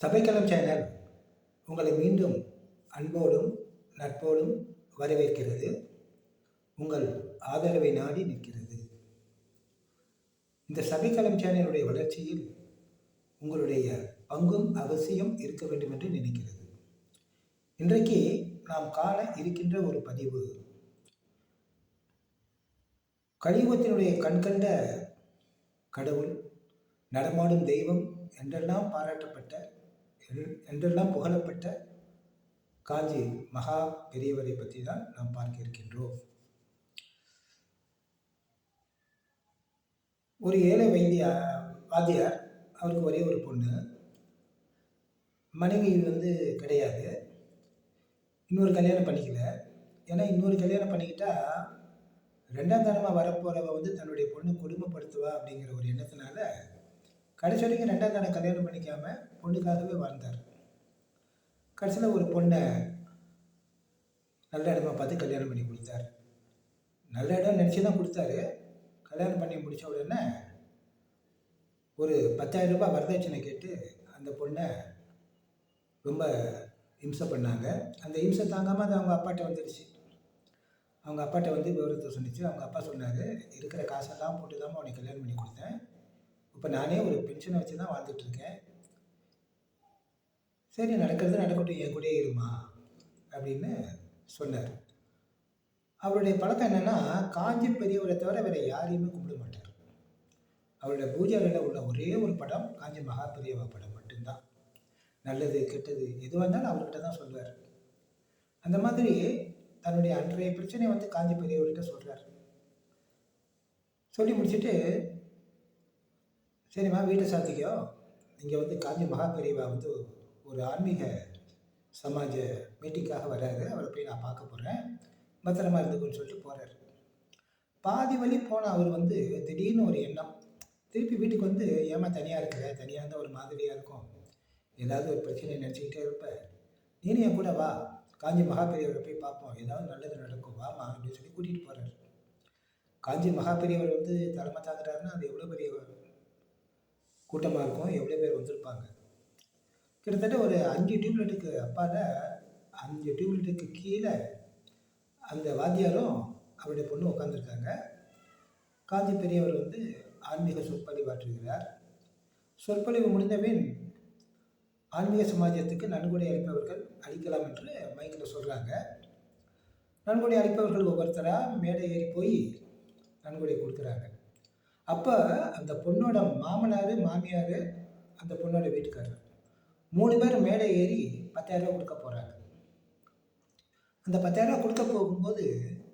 சபைக்களம் channel உங்களை மீண்டும் அன்போடும் நட்போடும் வரவேற்கிறது. உங்கள் ஆதரவை நாடி நிற்கிறது. இந்த சபைக்களம் சேனலுடைய வளர்ச்சியில் உங்களுடைய பங்கும் அவசியம் இருக்க வேண்டும் என்று நினைக்கிறது. இன்றைக்கு நாம் காண இருக்கின்ற ஒரு பதிவு. கலியுகத்தினுடைய கண்கண்ட கடவுள் நடமாடும் தெய்வம் என்றெல்லாம் பாராட்டப்பட்ட என்றெல்லாம் புகழப்பட்ட காஞ்சி மகா பெரியவரை பற்றி தான் நாம் பார்க்க இருக்கின்றோம். ஒரு ஏழை வைத்திய வாத்தியார் அவருக்கு ஒரே ஒரு பொண்ணு. மனைவி வந்து கிடையாது. இன்னொரு கல்யாணம் பண்ணிக்கல. ஏன்னா இன்னொரு கல்யாணம் பண்ணிக்கிட்டா ரெண்டாம் தரமாக வரப்போகிறவ வந்து தன்னுடைய பொண்ணு குடும்பப்படுத்துவா அப்படிங்கிற ஒரு எண்ணத்தினால கடைசி வரைக்கும் ரெண்டாம் தானே கல்யாணம் பண்ணிக்காமல் பொண்ணுக்காகவே வாழ்ந்தார். கடைசியில் ஒரு பொண்ணை நல்ல இடமா பார்த்து கல்யாணம் பண்ணி கொடுத்தார். நல்ல இடம் நினச்சி தான் கொடுத்தாரு. கல்யாணம் பண்ணி முடித்த உடனே ஒரு பத்தாயிரம் ரூபாய் வரதட்சணை கேட்டு அந்த பொண்ணை ரொம்ப இம்சை பண்ணாங்க. அந்த இம்சை தாங்காமல் அது அவங்க அப்பாட்ட வந்துடுச்சு அவங்க அப்பாட்ட வந்து விவரத்தை சொன்னிச்சு. அவங்க அப்பா சொன்னார் இருக்கிற காசெல்லாம் போட்டு தான் உனக்கு கல்யாணம் பண்ணி கொடுத்தேன். இப்போ நானே ஒரு பென்ஷனை வச்சு தான் வாழ்ந்துட்டுருக்கேன். சரி நடக்கிறது நடக்கட்டும் என் கூடயே இருமா? அப்படின்னு சொன்னார். அவருடைய பழக்கம் என்னென்னா காஞ்சி பெரியவரை தவிர வேறு யாரையுமே கும்பிட மாட்டார். அவருடைய பூஜை உள்ள ஒரே ஒரு படம் காஞ்சி மகா பெரியவா படம் மட்டும்தான். நல்லது கெட்டது எதுவாக இருந்தாலும் அவர்கிட்ட தான் சொல்வார். அந்த மாதிரி தன்னுடைய அன்றைய பிரச்சனையை வந்து காஞ்சி பெரியவர்கிட்ட சொல்கிறார் சொல்லி முடிச்சுட்டு சரிம்மா வீட்டை சாத்திக்கோ. இங்கே வந்து காஞ்சி மகா பெரியவா வந்து ஒரு ஆன்மீக சமாஜ மீட்டிங்காக வராரு அவரை போய் நான் பார்க்க போகிறேன் பத்திரமா இருந்துக்குன்னு சொல்லிட்டு போகிறாரு பாதி வழி போன அவர் வந்து திடீர்னு ஒரு எண்ணம். திருப்பி வீட்டுக்கு வந்து ஏமா தனியாக இருக்கிற தனியாக இருந்தால் ஒரு மாதிரியாக இருக்கும். ஏதாவது ஒரு பிரச்சனையை நினச்சிக்கிட்டே இருப்ப. நீனும் என் கூட வா. காஞ்சி மகா பெரியவரை போய் பார்ப்போம். ஏதாவது நல்லது நடக்கும். வாமா அப்படின்னு சொல்லி கூட்டிகிட்டு போகிறாரு காஞ்சி மகா பெரியவர் வந்து தலைமை தாங்குறாருன்னா அது எவ்வளோ பெரிய கூட்டமாக இருக்கும். எவ்வளோ பேர் வந்திருப்பாங்க. கிட்டத்தட்ட ஒரு அஞ்சு டியூப்லைட்டுக்கு அப்பால் அஞ்சு டியூப்லைட்டுக்கு கீழே அந்த வாத்தியாரும் அவருடைய பொண்ணு உட்காந்துருக்காங்க காஞ்சி பெரியவர் வந்து ஆன்மீக சொற்பொழிவாற்றுகிறார் சொற்பொழிவு முடிந்தபின் ஆன்மீக சமாஜத்துக்கு நன்கொடை அளிப்பவர்கள் அளிக்கலாம் என்று மைக்கில் சொல்கிறாங்க நன்கொடை அளிப்பவர்கள் ஒவ்வொருத்தராக மேடை ஏறி போய் நன்கொடை கொடுக்குறாங்க. அப்போ அந்த பொண்ணோட மாமனார் மாமியார் அந்த பொண்ணோட வீட்டுக்காரர். மூணு பேர் மேடை ஏறி பத்தாயிரம் கொடுக்க போகிறாங்க அந்த பத்தாயிரம் கொடுக்க போகும்போது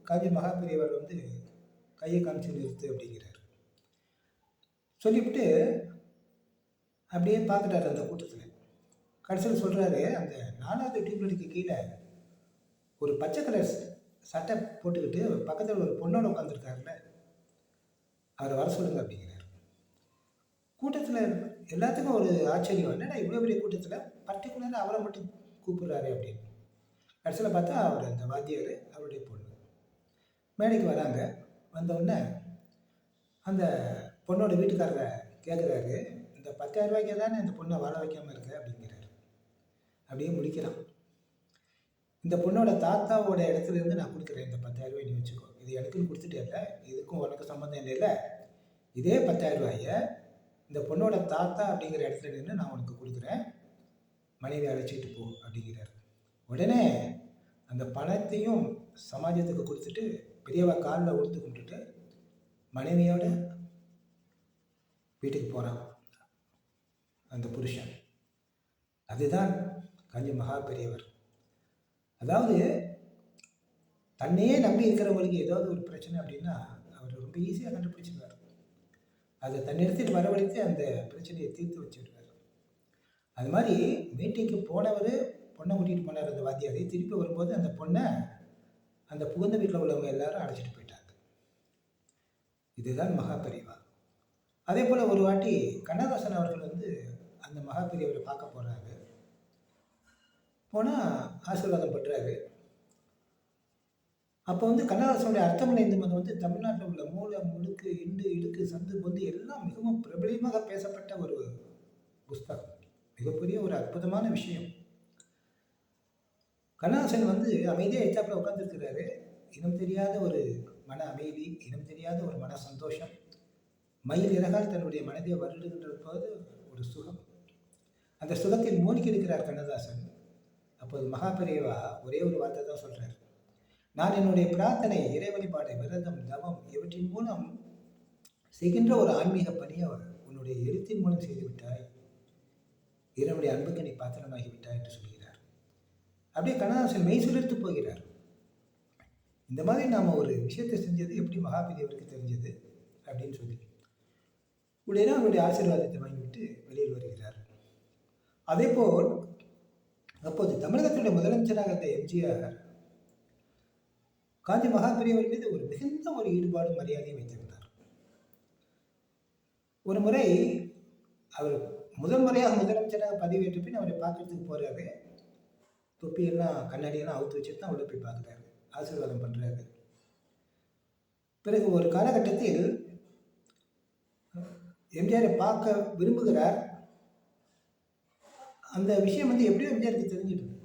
கவி மகாபெரியவர் வந்து கையை காமிச்சு நிறுத்து அப்படிங்கிறார். சொல்லிவிட்டு அப்படியே பார்த்துட்டாரு அந்த கூட்டத்தில். கடைசியில் சொல்கிறாரு அந்த நாலாவது டியூப்லைட்டுக்கு கீழே ஒரு பச்சை கலர் சட்டை போட்டுக்கிட்டு பக்கத்தில் ஒரு பொண்ணோட உட்காந்துருக்காருல்ல அவரை வர சொல்லுங்க அப்படிங்கிறார். கூட்டத்தில் எல்லாத்துக்கும் ஒரு ஆச்சரியம். என்னடா இவ்வளோ பெரிய கூட்டத்தில்? பர்டிகுலராக அவரை மட்டும் கூப்பிடுறாரு அப்படின்னு. கடைசியில் பார்த்தா அவர் அந்த வாத்தியார் அவருடைய பொண்ணு. மேடைக்கு வராங்க. வந்த உடனே அந்த பொண்ணோட வீட்டுக்காரரை கேட்குறாரு இந்த பத்தாயிரம் ரூபாய்க்கு தானே இந்த பொண்ணை வாழ வைக்காமல் இருக்க அப்படிங்கிறாரு. அப்படியே முடிக்கிறான். இந்த பொண்ணோட தாத்தாவோட இடத்துலேருந்து நான் கொடுக்குறேன் இந்த பத்தாயிரம் ரூபாய் நீ வச்சுக்கோ. இது எனக்குன்னு கொடுத்துட்டேல்ல இதுக்கும் உனக்கு சம்மந்தம் இல்லை இதே பத்தாயிரம் ரூபாயை இந்த பொண்ணோட தாத்தா அப்படிங்கிற இடத்துல நின்று நான் உனக்கு கொடுக்குறேன் மனைவி அழைச்சிட்டு போ அப்படிங்கிறார். உடனே அந்த பணத்தையும் சமாஜத்துக்கு கொடுத்துட்டு பெரியவா காலில் உடுத்து கும்பிட்டுட்டு மனைவியோட வீட்டுக்கு போகிறான் அந்த புருஷன். அதுதான் காஞ்சி மகா பெரியவர். அதாவது தன்னையே நம்பி இருக்கிறவங்களுக்கு ஏதாவது ஒரு பிரச்சனை அப்படின்னா அவர் ரொம்ப ஈஸியாக கண்டுபிடிச்சிருவார். அதை தன்னிடத்தில் வரவழைத்து அந்த பிரச்சனையை தீர்த்து வச்சிடுவார் அது மாதிரி மீட்டிங்க்கு போனவர் பொண்ணை கூட்டிகிட்டு போனார் அந்த வாத்தியாரை. திருப்பி வரும்போது அந்த பொண்ணை அந்த புகுந்த வீட்டில் உள்ளவங்க எல்லாரும் அழைச்சிட்டு போயிட்டாங்க. இதுதான் மகா அதே போல் ஒரு வாட்டி கண்ணதாசன் அவர்கள் வந்து அந்த மகாபெரியவரை பார்க்க போகிறாரு போனால் ஆசீர்வாதம் பண்ணுறாரு அப்போ வந்து கண்ணதாசனுடைய அர்த்தமலை இந்து மதம் வந்து தமிழ்நாட்டில் உள்ள மூலம் முழுக்கு இண்டு இடுக்கு சந்து பொந்து எல்லாம் மிகவும் பிரபலியமாக பேசப்பட்ட ஒரு புஸ்தகம். மிகப்பெரிய ஒரு அற்புதமான விஷயம். கண்ணதாசன் வந்து அமைதியாக எச்சாப்பில் உட்காந்துருக்கிறாரு இனம் தெரியாத ஒரு மன அமைதி இனம் தெரியாத ஒரு மன சந்தோஷம். மயில் இறகால் தன்னுடைய மனதை வருடுகின்ற போது ஒரு சுகம். அந்த சுகத்தில் மூழ்கி இருக்கிறார் கண்ணதாசன். அப்போது மகாபெரியவா ஒரே ஒரு வார்த்தை தான் சொல்கிறார் நான் என்னுடைய பிரார்த்தனை இறை வழிபாடு விரதம் தவம் இவற்றின் மூலம் செய்கின்ற ஒரு ஆன்மீக பணியை உன்னுடைய எழுத்தின் மூலம் செய்துவிட்டாய் இறைவனுடைய அன்புக்கு நீ பாத்திரமாகிவிட்டாய் என்று சொல்கிறார். அப்படியே கண்ணதாசன் மெய் சிலிர்த்து போகிறார். இந்த மாதிரி நாம் ஒரு விஷயத்தை செஞ்சது எப்படி மகாபெரியவருக்கு தெரிஞ்சது அப்படின்னு சொல்லி. உடனே அவருடைய ஆசீர்வாதத்தை வாங்கிவிட்டு வெளியில் வருகிறார். அதே போல் அப்போது தமிழகத்தினுடைய முதலமைச்சராக இருந்த எம்ஜிஆர் காஞ்சி மகாபெரியவர் மீது ஒரு மிகுந்த ஒரு ஈடுபாடும் மரியாதையும் வைத்திருந்தார். ஒரு முறை அவர் முதல் முறையாக முதலமைச்சராக பதவியேற்ற பின் அவரை பார்க்கறதுக்கு போறாரு. தொப்பியெல்லாம் கண்ணாடியெல்லாம் அவுத்து வச்சுட்டு தான் உள்ள போய் பார்க்குறாரு. ஆசீர்வாதம் பண்றாரு. பிறகு ஒரு காலகட்டத்தில் எம்ஜிஆரை பார்க்க விரும்புகிறார். அந்த விஷயம் வந்து எப்படியோ எம்ஜிஆருக்கு தெரிஞ்சிடுது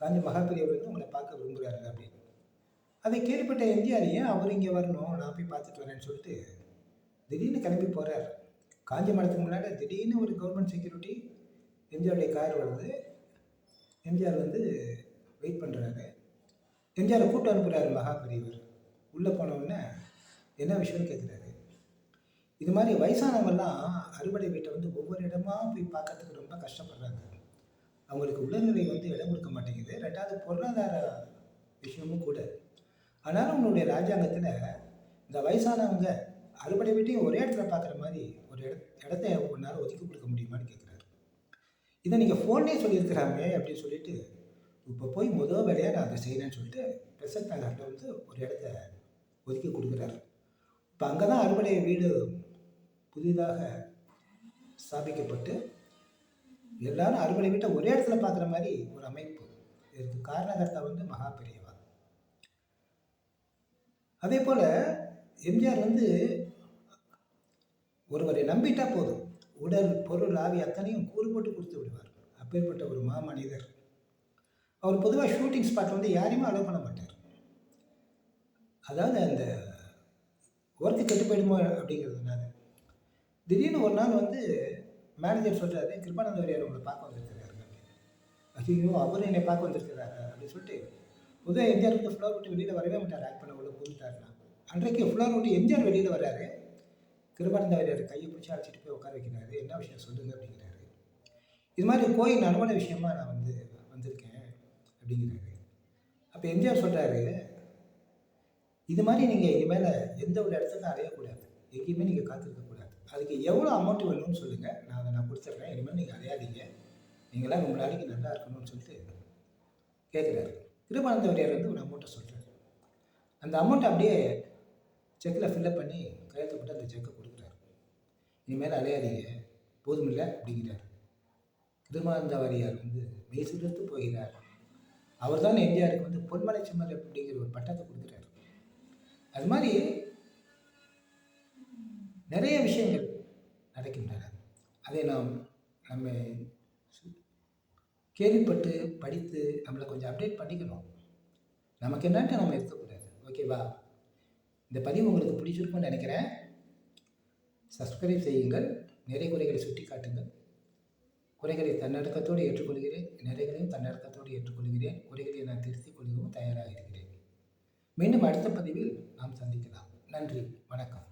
காஞ்சி மகாபெரியவர் வந்து உங்களை பார்க்க விரும்புகிறாரு அப்படின்னு. அதை கேள்விப்பட்ட எம்ஜிஆர் ஏன் அவர் இங்கே வரணும் நான் போய் பார்த்துட்டு வரேன்னு சொல்லிட்டு திடீர்னு கிளம்பி போகிறார் காஞ்சி மடத்துக்கு முன்னாடி திடீர்னு ஒரு கவர்மெண்ட் செக்யூரிட்டி எம்ஜிஆருடைய கார் வருது எம்ஜிஆர் வந்து வெயிட் பண்ணுறாரு எம்ஜிஆரை கூட்டு அனுப்புகிறாரு மகாபெரியவர் உள்ளே போனவுடனே என்ன விஷயம்னு கேட்குறாரு இது மாதிரி வயசானவங்கெல்லாம் அறுவடை வீட்டை வந்து ஒவ்வொரு இடமா போய் பார்க்கறதுக்கு ரொம்ப கஷ்டப்படுறாங்க. அவங்களுக்கு உடல்நிலை வந்து இடம் கொடுக்க மாட்டேங்குது. ரெண்டாவது பொருளாதார விஷயமும் கூட ஆனாலும் உன்னுடைய ராஜாங்கத்தில் இந்த வயசானவங்க அறுபடை வீட்டையும் ஒரே இடத்துல பார்க்குற மாதிரி ஒரு இட இடத்த ஒன்றால் ஒதுக்கி கொடுக்க முடியுமான்னு கேட்குறாரு இதை நீங்கள் ஃபோன்லேயே சொல்லியிருக்கிறாமே அப்படின்னு சொல்லிட்டு இப்போ போய் முதல் வேலையாக நான் அதை செய்கிறேன்னு சொல்லிட்டு பிரசன்ட் நகரில் வந்து ஒரு இடத்த ஒதுக்கி கொடுக்குறாரு. இப்போ அங்கே தான் அறுபடை வீடு புதிதாக ஸ்தாபிக்கப்பட்டு எல்லாரும் அறுபடை வீட்டை ஒரே இடத்துல பார்க்குற மாதிரி ஒரு அமைப்பு. இதுக்கு காரணகர்த்தா வந்து மகா பெரிய அதே போல் எம்ஜிஆர் வந்து ஒருவரை நம்பிட்டா போதும். உடல் பொருள் ஆவி அத்தனையும் கூறு போட்டு கொடுத்து விடுவார். அப்பேற்பட்ட ஒரு மாமனிதர். அவர் பொதுவாக ஷூட்டிங் ஸ்பாட் வந்து யாரையுமே அலோவ் பண்ண மாட்டார். அதாவது அந்த ஒர்க்கு கெட்டு போயிடுமோ அப்படிங்கிறதுனால திடீர்னு ஒரு நாள் வந்து மேனேஜர் சொல்கிறாரு கிருபானந்த வாரியார் உங்களை பார்க்க வந்திருக்கிறாரு? ஐயோ அவர் என்னை பார்க்க வந்திருக்கிறாரு? அப்படின்னு சொல்லிட்டு புதுவாக எம்ஜிஆர் வந்து ஃப்ளோர் விட்டு வெளியில் வரவே மாட்டார். ஆக்ட் பண்ண உள்ள புதுட்டாருனா அன்றைக்கு ஃப்ளோர் விட்டு எம்ஜிஆர் வெளியில் வராரு. கிருபானந்த வாரியார் கையை பிடிச்சி அழைச்சிட்டு போய் உட்கார வைக்கிறாரு. என்ன விஷயம் சொல்லுங்க அப்படிங்கிறாரு. இது மாதிரி கோயில் நடுவன விஷயமா நான் வந்து வந்திருக்கேன் அப்படிங்கிறாரு. அப்போ எம்ஜிஆர் சொல்கிறாரு இது மாதிரி நீங்கள் இனிமேல் எந்த ஒரு இடத்துக்கும் அலையக்கூடாது. எங்கேயுமே நீங்கள் காத்திருக்கக்கூடாது அதுக்கு எவ்வளோ அமௌண்ட் வேணும்னு சொல்லுங்கள் நான் அதை நான் கொடுத்துட்றேன் இனிமேல் நீங்கள் அலையாதீங்க. நீங்களாம் ரொம்ப நாளைக்கு நல்லா இருக்கணும்னு சொல்லிட்டு கேட்குறாரு. கிருபானந்த வந்து ஒரு அமௌண்ட்டை சொல்கிறாரு அந்த அமௌண்ட்டை அப்படியே செக்கில் ஃபில்லப் பண்ணி கையெழுத்து போட்டு அந்த செக்கை கொடுக்குறாரு. இனிமேல் அலையாதீங்க. போதுமில்லை அப்படிங்கிறார். கிருபானந்த வாரியார் வந்து மெய்சிலிருந்து போகிறார். அவர் தான் எம்ஜிஆருக்கு வந்து பொன்மலை செம்மல் அப்படிங்கிற ஒரு பட்டத்தை கொடுக்குறாரு. அது மாதிரி நிறைய விஷயங்கள் நடக்கின்றன. அதை நாம் நம்ம கேள்விப்பட்டு படித்து நம்மளை கொஞ்சம் அப்டேட் பண்ணிக்கணும். நமக்கு என்னன்ட்டு நம்ம எடுத்துக்கூடாது ஓகேவா இந்த பதிவு உங்களுக்கு பிடிச்சிருக்கும்னு நினைக்கிறேன். சப்ஸ்கிரைப் செய்யுங்கள். நிறை குறைகளை சுட்டி காட்டுங்கள் குறைகளை தன்னடக்கத்தோடு ஏற்றுக்கொள்கிறேன். நிறைகளையும் தன்னடக்கத்தோடு ஏற்றுக்கொள்கிறேன். குறைகளை நான் திருத்திக் கொள்ளவும் தயாராக இருக்கிறேன். மீண்டும் அடுத்த பதிவில் நாம் சந்திக்கலாம். நன்றி. வணக்கம்.